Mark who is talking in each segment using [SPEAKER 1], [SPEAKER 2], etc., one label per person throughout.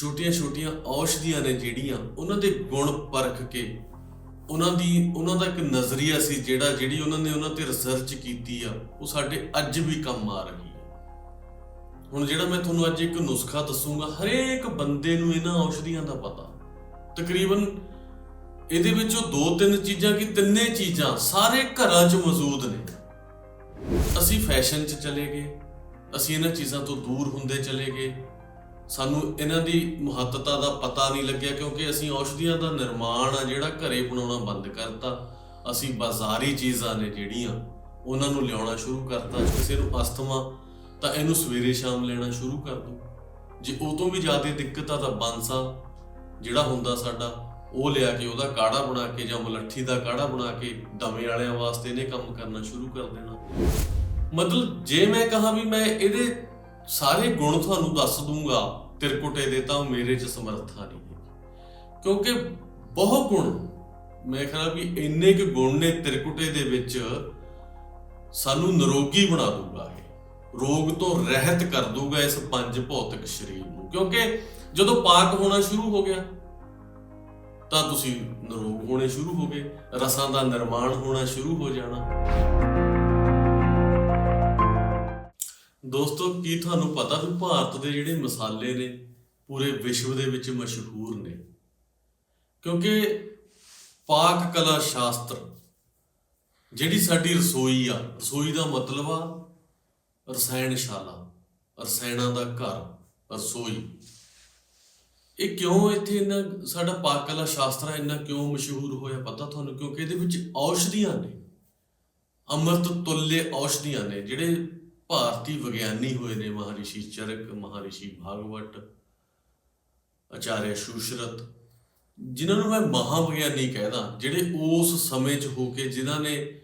[SPEAKER 1] ਛੋਟੀਆਂ-ਛੋਟੀਆਂ ਔਸ਼ਧੀਆਂ ਨੇ ਜਿਹੜੀਆਂ ਉਹਨਾਂ ਦੇ ਗੁਣ ਪਰਖ ਕੇ, ਉਹਨਾਂ ਦੀ, ਉਹਨਾਂ ਦਾ ਇੱਕ ਨਜ਼ਰੀਆ ਸੀ ਜਿਹੜਾ, ਜਿਹੜੀ ਉਹਨਾਂ ਨੇ ਉਹਨਾਂ ਤੇ ਰਿਸਰਚ ਕੀਤੀ ਆ, ਉਹ ਸਾਡੇ ਅੱਜ ਵੀ ਕੰਮ ਆ ਰਹੀ ਹੈ। ਹੁਣ ਜਿਹੜਾ ਮੈਂ ਤੁਹਾਨੂੰ ਅੱਜ ਇੱਕ ਨੁਸਖਾ ਦੱਸੂਗਾ, ਹਰੇਕ ਬੰਦੇ ਨੂੰ ਇਹਨਾਂ ਔਸ਼ਧੀਆਂ ਦਾ ਪਤਾ। ਤਕਰੀਬਨ ਇਹਦੇ ਵਿੱਚੋਂ ਦੋ ਤਿੰਨ ਚੀਜ਼ਾਂ ਕੀ ਤਿੰਨੇ ਚੀਜ਼ਾਂ ਸਾਰੇ ਘਰਾਂ 'ਚ ਮੌਜੂਦ ਨੇ। ਅਸੀਂ ਫੈਸ਼ਨ 'ਚ ਚਲੇ ਗਏ, ਅਸੀਂ ਇਹਨਾਂ ਚੀਜ਼ਾਂ ਤੋਂ ਦੂਰ ਹੁੰਦੇ ਚਲੇ ਗਏ ਸਾਨੂੰ ਇਹਨਾਂ ਦੀ ਮਹੱਤਤਾ ਦਾ ਪਤਾ ਨਹੀਂ ਲੱਗਿਆ ਕਿਉਂਕਿ ਅਸੀਂ ਔਸ਼ਧੀਆਂ ਦਾ ਨਿਰਮਾਣ ਆ, ਜਿਹੜਾ ਘਰੇ ਬਣਾਉਣਾ ਬੰਦ ਕਰਤਾ। ਅਸੀਂ ਬਾਜ਼ਾਰੀ ਚੀਜ਼ਾਂ ਨੇ ਜਿਹੜੀਆਂ, ਉਹਨਾਂ ਨੂੰ ਲਿਆਉਣਾ ਸ਼ੁਰੂ ਕਰਤਾ। ਕਿਸੇ ਨੂੰ ਅਸਥਮਾ, ਤਾਂ ਇਹਨੂੰ ਸਵੇਰੇ ਸ਼ਾਮ ਲੈਣਾ ਸ਼ੁਰੂ ਕਰ ਦੋ। ਜੇ ਉਹ ਤੋਂ ਵੀ ਜ਼ਿਆਦਾ ਦਿੱਕਤ ਆ, ਤਾਂ ਬਾਂਸਾ ਜਿਹੜਾ ਹੁੰਦਾ ਸਾਡਾ, ਉਹ ਲਿਆ ਕੇ ਉਹਦਾ ਕਾੜਾ ਬਣਾ ਕੇ ਜਾਂ ਮਲੱਠੀ ਦਾ ਕਾੜਾ ਬਣਾ ਕੇ ਦਮੇ ਵਾਲਿਆਂ ਵਾਸਤੇ ਇਹਨੇ ਕੰਮ ਕਰਨਾ ਸ਼ੁਰੂ ਕਰ ਦੇਣਾ। ਮਤਲਬ ਜੇ ਮੈਂ ਕਹਾਂ ਵੀ ਮੈਂ ਇਹਦੇ ਸਾਰੇ ਗੁਣ ਤੁਹਾਨੂੰ ਦੱਸ ਦੂੰਗਾ ਤਿਰਕੁਟੇ ਦੇ ਤਾਂ ਮੇਰੇ 'ਚ ਸਮਰੱਥਾ ਨਹੀਂ ਹੈ ਕਿਉਂਕਿ ਬਹੁਤ ਗੁਣ, ਮੈਂ ਖਿਆਲ ਵੀ ਇੰਨੇ ਕੁ ਗੁਣ ਨੇ ਤਿਰਕੁਟੇ ਦੇ ਵਿੱਚ, ਸਾਨੂੰ ਨਿਰੋਗੀ ਬਣਾ ਦੂਗਾ ਇਹ। ਰੋਗ ਤੋਂ ਰਹਿਤ ਕਰ ਦੂਗਾ ਇਸ ਪੰਜ ਭੌਤਿਕ ਸਰੀਰ ਨੂੰ। ਕਿਉਂਕਿ ਜਦੋਂ ਪਾਕ ਹੋਣਾ ਸ਼ੁਰੂ ਹੋ ਗਿਆ, ਤਾਂ ਤੁਸੀਂ ਨਿਰੋਗ ਹੋਣੇ ਸ਼ੁਰੂ ਹੋ ਗਏ, ਰਸਾਂ ਦਾ ਨਿਰਮਾਣ ਹੋਣਾ ਸ਼ੁਰੂ ਹੋ ਜਾਣਾ। ਦੋਸਤੋ, ਕੀ ਤੁਹਾਨੂੰ ਪਤਾ ਵੀ ਭਾਰਤ ਦੇ ਜਿਹੜੇ ਮਸਾਲੇ ਨੇ, ਪੂਰੇ ਵਿਸ਼ਵ ਦੇ ਵਿੱਚ ਮਸ਼ਹੂਰ ਨੇ? ਕਿਉਂਕਿ ਪਾਕ ਕਲਾ ਸ਼ਾਸਤਰ, ਜਿਹੜੀ ਸਾਡੀ ਰਸੋਈ ਆ, ਰਸੋਈ ਦਾ ਮਤਲਬ ਆ ਰਸਾਇਣਸ਼ਾਲਾ, ਰਸਾਇਣਾਂ ਦਾ ਘਰ, ਰਸੋਈ। ਇਹ ਕਿਉਂ ਇੱਥੇ ਇੰਨਾ, ਸਾਡਾ ਪਾਕ ਕਲਾ ਸ਼ਾਸਤਰ ਇੰਨਾ ਕਿਉਂ ਮਸ਼ਹੂਰ ਹੋਇਆ ਪਤਾ ਤੁਹਾਨੂੰ? ਕਿਉਂਕਿ ਇਹਦੇ ਵਿੱਚ ਔਸ਼ਧੀਆਂ ਨੇ। ਅੰਮ੍ਰਿਤ ਤੁੱਲੇ ਔਸ਼ਧੀਆਂ ਨੇ, ਜਿਹੜੇ ਭਾਰਤੀ ਵਿਗਿਆਨੀ ਹੋਏ ਨੇ ਮਹਾਰਿਸ਼ੀ ਚਰਕ, ਮਹਾਰਿਸ਼ੀ ਭਾਗਵਤ, ਆਚਾਰਿਆ ਸ਼ੂਸ਼ਰਤ, ਜਿਨ੍ਹਾਂ ਨੂੰ ਮੈਂ ਮਹਾਵਿਗਿਆਨੀ ਕਹਿਦਾ, ਜਿਹੜੇ ਉਸ ਸਮੇਂ 'ਚ ਹੋ ਕੇ ਜਿਨ੍ਹਾਂ ਨੇ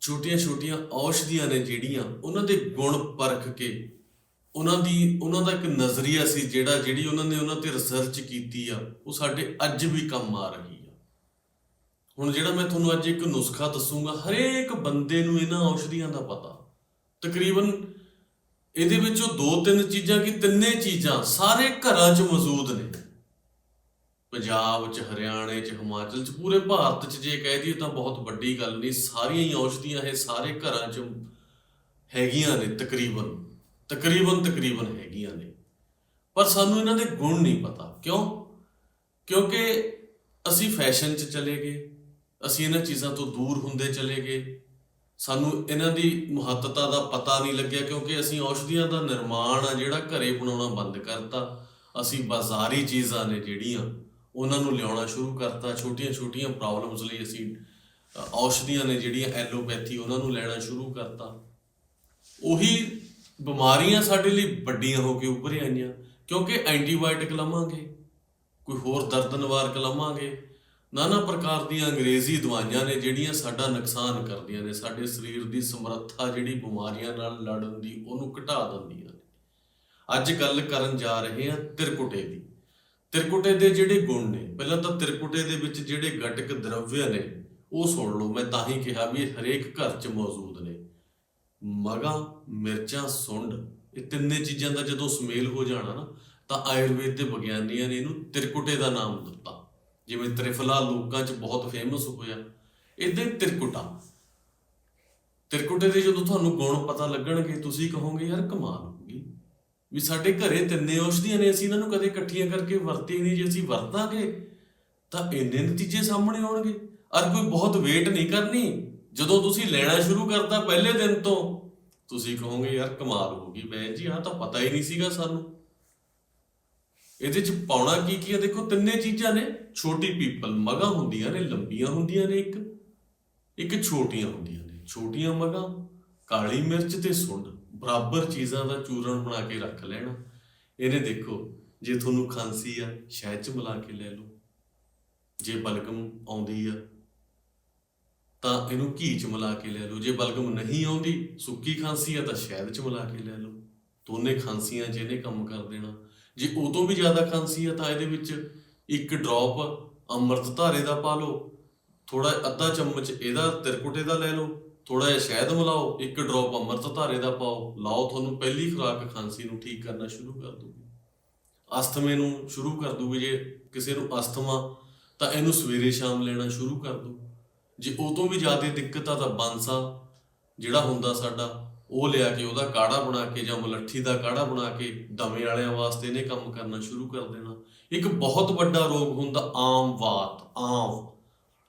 [SPEAKER 1] ਛੋਟੀਆਂ-ਛੋਟੀਆਂ ਔਸ਼ਧੀਆਂ ਨੇ ਜਿਹੜੀਆਂ, ਉਹਨਾਂ ਦੇ ਗੁਣ ਪਰਖ ਕੇ, ਉਹਨਾਂ ਦੀ, ਉਹਨਾਂ ਦਾ ਇੱਕ ਨਜ਼ਰੀਆ ਸੀ ਜਿਹੜਾ, ਜਿਹੜੀ ਉਹਨਾਂ ਨੇ ਉਹਨਾਂ ਤੇ ਰਿਸਰਚ ਕੀਤੀ ਆ, ਉਹ ਸਾਡੇ ਅੱਜ ਵੀ ਕੰਮ ਆ ਰਹੀ ਆ। ਹੁਣ ਜਿਹੜਾ ਮੈਂ ਤੁਹਾਨੂੰ ਅੱਜ ਇੱਕ ਨੁਸਖਾ ਦੱਸੂਗਾ, ਹਰੇਕ ਬੰਦੇ ਨੂੰ ਇਹਨਾਂ ਔਸ਼ਧੀਆਂ ਦਾ ਪਤਾ। ਤਕਰੀਬਨ ਇਹਦੇ ਵਿੱਚੋਂ ਦੋ ਤਿੰਨ ਚੀਜ਼ਾਂ ਕਿ ਤਿੰਨੇ ਚੀਜ਼ਾਂ ਸਾਰੇ ਘਰਾਂ 'ਚ ਮੌਜੂਦ ਨੇ। ਪੰਜਾਬ 'ਚ, ਹਰਿਆਣੇ 'ਚ, ਹਿਮਾਚਲ 'ਚ, ਪੂਰੇ ਭਾਰਤ 'ਚ ਜੇ ਕਹਿ ਦਈਏ ਤਾਂ ਬਹੁਤ ਵੱਡੀ ਗੱਲ ਨਹੀਂ, ਸਾਰੀਆਂ ਹੀ ਔਸ਼ਧੀਆਂ ਇਹ ਸਾਰੇ ਘਰਾਂ 'ਚ ਹੈਗੀਆਂ ਨੇ ਤਕਰੀਬਨ ਤਕਰੀਬਨ ਤਕਰੀਬਨ ਹੈਗੀਆਂ ਨੇ। ਪਰ ਸਾਨੂੰ ਇਹਨਾਂ ਦੇ ਗੁਣ ਨਹੀਂ ਪਤਾ। ਕਿਉਂ? ਕਿਉਂਕਿ ਅਸੀਂ ਫੈਸ਼ਨ 'ਚ ਚਲੇ ਗਏ, ਅਸੀਂ ਇਹਨਾਂ ਚੀਜ਼ਾਂ ਤੋਂ ਦੂਰ ਹੁੰਦੇ ਚਲੇ ਗਏ ਸਾਨੂੰ ਇਹਨਾਂ ਦੀ ਮਹੱਤਤਾ ਦਾ ਪਤਾ ਨਹੀਂ ਲੱਗਿਆ ਕਿਉਂਕਿ ਅਸੀਂ ਔਸ਼ਧੀਆਂ ਦਾ ਨਿਰਮਾਣ ਆ, ਜਿਹੜਾ ਘਰੇ ਬਣਾਉਣਾ ਬੰਦ ਕਰਤਾ। ਅਸੀਂ ਬਾਜ਼ਾਰੀ ਚੀਜ਼ਾਂ ਨੇ ਜਿਹੜੀਆਂ, ਉਹਨਾਂ ਨੂੰ ਲਿਆਉਣਾ ਸ਼ੁਰੂ ਕਰਤਾ। ਛੋਟੀਆਂ-ਛੋਟੀਆਂ ਪ੍ਰੋਬਲਮਸ ਲਈ ਅਸੀਂ ਔਸ਼ਧੀਆਂ ਨੇ ਜਿਹੜੀਆਂ ਐਲੋਪੈਥੀ ਉਹਨਾਂ ਨੂੰ ਲੈਣਾ ਸ਼ੁਰੂ ਕਰਤਾ। ਉਹੀ ਬਿਮਾਰੀਆਂ ਸਾਡੇ ਲਈ ਵੱਡੀਆਂ ਹੋ ਕੇ ਉੱਭਰ ਆਈਆਂ। ਕਿਉਂਕਿ ਐਂਟੀਬਾਇਓਟਿਕ ਲਵਾਂਗੇ, ਕੋਈ ਹੋਰ ਦਰਦ ਨਿਵਾਰਕ ਲਵਾਂਗੇ ਨਾਨਾ ਪ੍ਰਕਾਰ ਦੀਆਂ ਅੰਗਰੇਜ਼ੀ ਦਵਾਈਆਂ ਨੇ ਜਿਹੜੀਆਂ ਸਾਡਾ ਨੁਕਸਾਨ ਕਰਦੀਆਂ ਨੇ, ਸਾਡੇ ਸਰੀਰ ਦੀ ਸਮਰੱਥਾ ਜਿਹੜੀ ਬਿਮਾਰੀਆਂ ਨਾਲ ਲੜਨ ਦੀ, ਉਹਨੂੰ ਘਟਾ ਦਿੰਦੀਆਂ ਨੇ। ਅੱਜ ਗੱਲ ਕਰਨ ਜਾ ਰਹੇ ਹਾਂ ਤਿਰਕੁਟੇ ਦੀ। ਤਿਰਕੁਟੇ ਦੇ ਜਿਹੜੇ ਗੁਣ ਨੇ, ਪਹਿਲਾਂ ਤਾਂ ਤਿਰਕੁਟੇ ਦੇ ਵਿੱਚ ਜਿਹੜੇ ਘਟਕ ਦਰਵਯ ਨੇ, ਉਹ ਸੁਣ ਲਓ, ਮੈਂ ਤਾਂ ਹੀ ਕਿਹਾ ਵੀ ਹਰੇਕ ਘਰ 'ਚ ਮੌਜੂਦ ਨੇ। ਮਗਾ, ਮਿਰਚਾਂ, ਸੁੰਡ, ਇਹ ਤਿੰਨੇ ਚੀਜ਼ਾਂ ਦਾ ਜਦੋਂ ਸੁਮੇਲ ਹੋ ਜਾਣਾ ਨਾ, ਤਾਂ ਆਯੁਰਵੇਦ ਦੇ ਵਿਗਿਆਨੀਆਂ ਨੇ ਇਹਨੂੰ ਤਿਰਕੁਟੇ ਦਾ ਨਾਮ ਦਿੱਤਾ। ਜਿਵੇਂ ਤ੍ਰਿਫਲਾ ਲੋਕਾਂ 'ਚ ਬਹੁਤ ਫੇਮਸ ਹੋਇਆ ਇਦਾਂ ਤਿਰਕੁਟਾ। ਤਿਰਕੁਟੇ ਦੇ ਜਦੋਂ ਤੁਹਾਨੂੰ ਗੁਣ ਪਤਾ ਲੱਗਣਗੇ, ਤੁਸੀਂ ਕਹੋਗੇ, ਯਾਰ ਕਮਾਲ ਹੋਊਗੀ ਵੀ ਸਾਡੇ ਘਰੇ ਤਿੰਨੇ ਔਸ਼ਧੀਆਂ ਨੇ, ਅਸੀਂ ਇਹਨਾਂ ਨੂੰ ਕਦੇ ਇਕੱਠੀਆਂ ਕਰਕੇ ਵਰਤੀ ਨਹੀਂ, ਜੇ ਅਸੀਂ ਵਰਤਾਂਗੇ, ਤਾਂ ਇੰਨੇ ਨਤੀਜੇ ਸਾਹਮਣੇ ਆਉਣਗੇ। ਅਰ ਕੋਈ ਬਹੁਤ ਵੇਟ ਨਹੀਂ ਕਰਨੀ। ਜਦੋਂ ਤੁਸੀਂ ਲੈਣਾ ਸ਼ੁਰੂ ਕਰਤਾ ਪਹਿਲੇ ਦਿਨ ਤੋਂ, ਤੁਸੀਂ ਕਹੋਗੇ, ਯਾਰ ਕਮਾਲ ਹੋ ਗਈ ਮੈਂ ਜੀ, ਆਹ ਤਾਂ ਪਤਾ ਹੀ ਨਹੀਂ ਸੀਗਾ ਸਾਨੂੰ। ਇਹਦੇ ਚ ਪਾਉਣਾ ਕੀ ਕੀ ਹੈ ਦੇਖੋ, ਤਿੰਨੇ ਚੀਜ਼ਾਂ ਨੇ। ਛੋਟੀ ਪੀਪਲ ਮਗਾ ਹੁੰਦੀਆਂ ਨੇ, ਲੰਬੀਆਂ ਹੁੰਦੀਆਂ ਨੇ ਇੱਕ। ਇੱਕ ਛੋਟੀਆਂ ਹੁੰਦੀਆਂ ਨੇ। ਛੋਟੀਆਂ ਮਗਾ, ਕਾਲੀ ਮਿਰਚ ਤੇ ਸੁੰਡ। ਬਰਾਬਰ ਚੀਜ਼ਾਂ ਦਾ ਚੂਰਨ ਬਣਾ ਕੇ ਰੱਖ ਲੈਣਾ। ਇਹਨੇ ਦੇਖੋ, ਜੇ ਤੁਹਾਨੂੰ ਖਾਂਸੀ ਆ, ਸ਼ਹਿਦ ਚ ਮਿਲਾ ਕੇ ਲੈ ਲਓ। ਜੇ ਬਲਗਮ ਆਉਂਦੀ ਆ, ਤਾਂ ਇਹਨੂੰ ਘੀ ਚ ਮਿਲਾ ਕੇ ਲੈ ਲਓ। ਜੇ ਬਲਗਮ ਨਹੀਂ ਆਉਂਦੀ, ਸੁੱਕੀ ਖਾਂਸੀ ਆ, ਤਾਂ ਸ਼ਹਿਦ ਚ ਮਿਲਾ ਕੇ ਲੈ ਲਓ। ਦੋਨੇ ਖਾਂਸੀਆਂ ਜਿਹਨੇ ਕੰਮ ਕਰ ਦੇਣਾ। ਜੇ ਉਹ ਤੋਂ ਵੀ ਜ਼ਿਆਦਾ ਖਾਂਸੀ ਆ ਤਾਂ ਇਹਦੇ ਵਿੱਚ ਇੱਕ ਡ੍ਰੌਪ ਅੰਮ੍ਰਿਤ ਧਾਰੇ ਦਾ ਪਾ ਲਓ ਥੋੜਾ ਅੱਧਾ ਚਮਚ ਇਹਦਾ ਤਿਰਕੁਟੇ ਦਾ ਲੈ ਲਓ ਥੋੜਾ ਜਿਹਾ ਸ਼ਹਿਦ ਮਿਲਾਓ, ਇੱਕ ਡ੍ਰੌਪ ਅੰਮ੍ਰਿਤ ਧਾਰੇ ਦਾ ਪਾਓ, ਲਾਓ ਤੁਹਾਨੂੰ ਪਹਿਲੀ ਖੁਰਾਕ ਖਾਂਸੀ ਨੂੰ ਠੀਕ ਕਰਨਾ ਸ਼ੁਰੂ ਕਰ ਦੂਗੀ ਅਸਥਮੇ ਨੂੰ ਸ਼ੁਰੂ ਕਰ ਦੂਗੇ ਜੇ ਕਿਸੇ ਨੂੰ ਅਸਥਮਾ, ਤਾਂ ਇਹਨੂੰ ਸਵੇਰੇ ਸ਼ਾਮ ਲੈਣਾ ਸ਼ੁਰੂ ਕਰ ਦੋ ਜੇ ਉਹ ਤੋਂ ਵੀ ਜ਼ਿਆਦਾ ਦਿੱਕਤ ਆ ਤਾਂ ਬਾਂਸਾ, ਜਿਹੜਾ ਹੁੰਦਾ ਸਾਡਾ ਉਹ ਲਿਆ ਕੇ ਉਹਦਾ ਕਾੜਾ ਬਣਾ ਕੇ ਜਾਂ ਮਲੱਠੀ ਦਾ ਕਾੜਾ ਬਣਾ ਕੇ ਦਮੇ ਵਾਲਿਆਂ ਵਾਸਤੇ ਇਹਨੇ ਕੰਮ ਕਰਨਾ ਸ਼ੁਰੂ ਕਰ ਦੇਣਾ। ਇੱਕ ਬਹੁਤ ਵੱਡਾ ਰੋਗ ਹੁੰਦਾ ਆਮ ਵਾਤ, ਆਮ।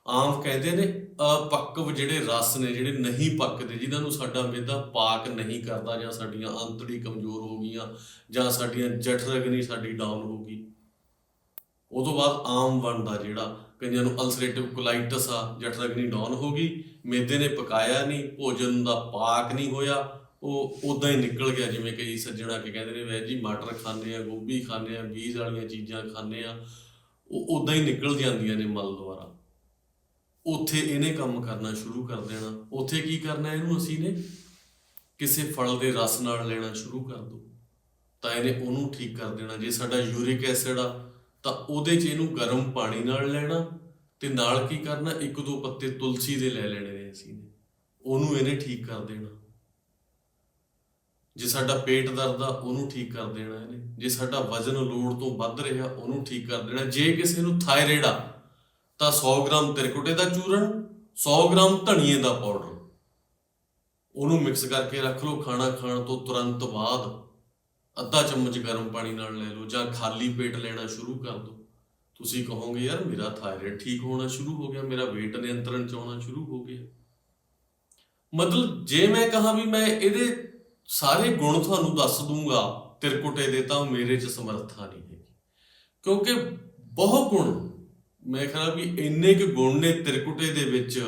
[SPEAKER 1] ਆਮ ਕਹਿੰਦੇ ਨੇ ਅਪੱਕਵ ਜਿਹੜੇ ਰਸ ਨੇ, ਜਿਹੜੇ ਨਹੀਂ ਪੱਕਦੇ ਜਿਨ੍ਹਾਂ ਨੂੰ ਸਾਡਾ ਮਿਹਦਾ ਪਾਕ ਨਹੀਂ ਕਰਦਾ ਜਾਂ ਸਾਡੀਆਂ ਅੰਤੜੀ ਕਮਜ਼ੋਰ ਹੋ ਗਈਆਂ ਜਾਂ ਸਾਡੀਆਂ ਜਠਰਗਨੀ ਸਾਡੀ ਡਾਊਨ ਹੋ ਗਈ। ਉਹ ਤੋਂ ਬਾਅਦ ਆਮ ਬਣਦਾ ਜਿਹੜਾ ਕਈਆਂ ਨੂੰ ਅਲਸਰੇਟਿਵ ਕੋਲਾਈਟਸ ਆ ਜਠਰਗਨੀ ਡਾਊਨ ਹੋ ਗਈ, ਮੇਦੇ ਨੇ ਪਕਾਇਆ ਨਹੀਂ, ਭੋਜਨ ਦਾ ਪਾਕ ਨਹੀਂ ਹੋਇਆ, ਉਹ ਉਦਾਂ ਹੀ ਨਿਕਲ ਗਿਆ, ਜਿਵੇਂ ਕਈ ਸੱਜਣਾ ਕੇ ਕਹਿੰਦੇ ਨੇ ਵੈਜ ਜੀ, ਮਟਰ ਖਾਂਦੇ ਆ, ਗੋਭੀ ਖਾਂਦੇ ਆ, ਬੀਜ ਵਾਲੀਆਂ ਚੀਜ਼ਾਂ ਖਾਂਦੇ ਆ। ਉਹ ਉਦਾਂ ਹੀ ਨਿਕਲ ਜਾਂਦੀਆਂ ਨੇ ਮਲ ਦੁਆਰਾ। ਉੱਥੇ ਇਹਨੇ ਕੰਮ ਕਰਨਾ ਸ਼ੁਰੂ ਕਰ ਦੇਣਾ। ਉੱਥੇ ਕੀ ਕਰਨਾ ਇਹਨੂੰ ਅਸੀਂ ਨੇ? ਕਿਸੇ ਫਲ ਦੇ ਰਸ ਨਾਲ ਲੈਣਾ ਸ਼ੁਰੂ ਕਰ ਦੋ। ਤਾਂ ਇਹਨੇ ਉਹਨੂੰ ਠੀਕ ਕਰ ਦੇਣਾ। ਜੇ ਸਾਡਾ ਯੂਰਿਕ ਐਸਿਡ ਆ ਤਾਂ ਉਹਦੇ 'ਚ ਇਹਨੂੰ ਗਰਮ ਪਾਣੀ ਨਾਲ ਲੈਣਾ ਤੇ ਨਾਲ ਕੀ ਕਰਨਾ, ਇੱਕ ਦੋ ਪੱਤੇ ਤੁਲਸੀ ਦੇ ਲੈ ਲੈਣੇ ਨੇ ਅਸੀਂ ਨੇ। ਉਹਨੂੰ ਇਹਨੇ ਠੀਕ ਕਰ ਦੇਣਾ। ਜੇ ਸਾਡਾ ਪੇਟ ਦਰਦ ਆ, ਉਹਨੂੰ ਠੀਕ ਕਰ ਦੇਣਾ ਇਹਨੇ। ਜੇ ਸਾਡਾ ਵਜ਼ਨ ਲੋੜ ਤੋਂ ਵੱਧ ਰਿਹਾ, ਉਹਨੂੰ ਠੀਕ ਕਰ ਦੇਣਾ। ਜੇ ਕਿਸੇ ਨੂੰ ਥਾਇਰਾਇਡ ਆ, ਤਾਂ 100 ਗ੍ਰਾਮ ਤਿਰਕੁਟੇ ਦਾ ਚੂਰਨ 100 ਗ੍ਰਾਮ ਧਨੀਏ ਦਾ ਪਾਊਡਰ। ਉਹਨੂੰ ਮਿਕਸ ਕਰਕੇ ਰੱਖ ਲਓ, ਖਾਣਾ ਖਾਣ ਤੋਂ ਤੁਰੰਤ ਬਾਅਦ। ਅੱਧਾ ਚਮਚ ਗਰਮ ਪਾਣੀ ਨਾਲ ਲੈ ਲਓ ਜਾਂ ਖਾਲੀ ਪੇਟ ਲੈਣਾ ਸ਼ੁਰੂ ਕਰ ਦਿਓ। ਤੁਸੀਂ ਕਹੋਗੇ, ਯਾਰ, ਮੇਰਾ ਥਾਇਰਾਇਡ ਠੀਕ ਹੋਣਾ ਸ਼ੁਰੂ ਹੋ ਗਿਆ, ਮੇਰਾ weight ਨਿਯੰਤਰਣ ਚ ਆਉਣਾ ਸ਼ੁਰੂ ਹੋ ਗਿਆ। ਮਤਲਬ ਜੇ ਮੈਂ ਕਹਾਂ ਵੀ ਮੈਂ ਇਹਦੇ ਸਾਰੇ ਗੁਣ ਤੁਹਾਨੂੰ ਦੱਸ ਦੂੰਗਾ ਤਿਰਕੁਟੇ ਦੇ ਤਾਂ ਮੇਰੇ ਚ ਸਮਰੱਥਾ ਨਹੀਂ ਹੈਗੀ। ਕਿਉਂਕਿ ਬਹੁਤ ਗੁਣ, ਮੈਂ ਖਿਆਲ ਵੀ ਇੰਨੇ ਕੁ ਗੁਣ ਨੇ ਤਿਰਕੁਟੇ ਦੇ ਵਿੱਚ,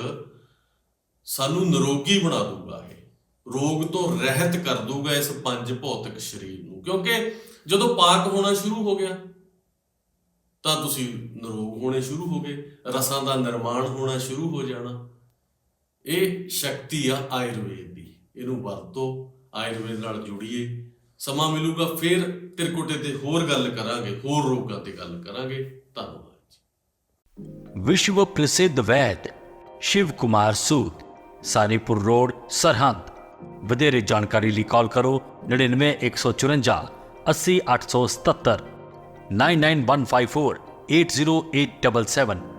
[SPEAKER 1] ਸਾਨੂੰ ਨਿਰੋਗੀ ਬਣਾ ਦੂਗਾ ਇਹ। ਰੋਗ ਤੋਂ ਰਹਿਤ ਕਰ ਦੂਗਾ ਇਸ ਪੰਜ ਭੌਤਿਕ ਸਰੀਰ ਨੂੰ। ਕਿਉਂਕਿ ਜਦੋਂ ਪਾਕ ਹੋਣਾ ਸ਼ੁਰੂ ਹੋ ਗਿਆ, ਤਾਂ ਤੁਸੀਂ ਨਰੋਗ ਹੋਣੇ ਸ਼ੁਰੂ ਹੋ ਗਏ, ਰਸਾਂ ਦਾ ਨਿਰਮਾਣ ਹੋਣਾ ਸ਼ੁਰੂ ਹੋ ਜਾਣਾ। ਇਹ ਸ਼ਕਤੀ ਆ ਆਯੁਰਵੇਦ ਦੀ। ਇਹਨੂੰ ਵਰਤੋ, ਆਯੁਰਵੇਦ ਨਾਲ ਜੁੜੀਏ। ਸਮਾਂ ਮਿਲੂਗਾ, ਫਿਰ ਤਿਰਕੋਟੇ ਤੇ ਹੋਰ ਗੱਲ ਕਰਾਂਗੇ, ਹੋਰ ਰੋਗਾਂ ਤੇ ਗੱਲ ਕਰਾਂਗੇ। ਧੰਨਵਾਦ
[SPEAKER 2] ਵਿਸ਼ਵ ਪ੍ਰਸਿੱਧ ਵੈਦ ਸ਼ਿਵ ਕੁਮਾਰ ਸੂਦ, ਸਾਨੀਪੁਰ ਰੋਡ, ਸਰਹੰਦ। ਵਧੇਰੇ ਜਾਣਕਾਰੀ ਲਈ ਕਾਲ ਕਰੋ 99 154 80 877 99154 80877